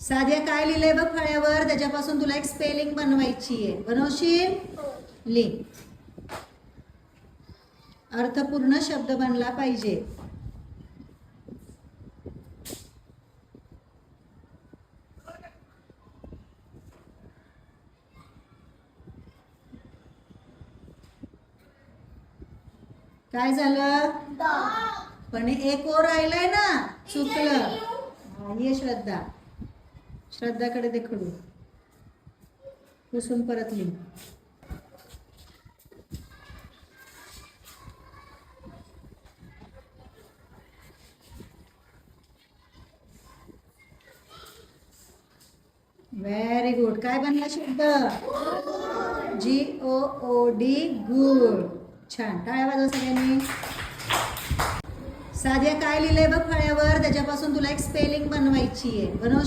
साध्या काय लिहिलंय बघ फळ्यावर? त्याच्यापासून तुला एक स्पेलिंग बनवायची आहे. बनवशील? लिह. अर्थपूर्ण शब्द बनला पाहिजे. काय झालं? पण एक ओर राहिलंय ना चुकलं. हा, ये श्रद्धा. श्रद्धाकडे देखडू पुसून परत लिह व्हेरी गुड काय बनला शब्द? जी ओ ओ डी गुड छान. टाळ्या वाजव सगळ्यांनी. साध्या काय लिहिलंय बघ फळ्यावर? त्याच्यापासून तुला एक स्पेलिंग बनवायची आहे. बनव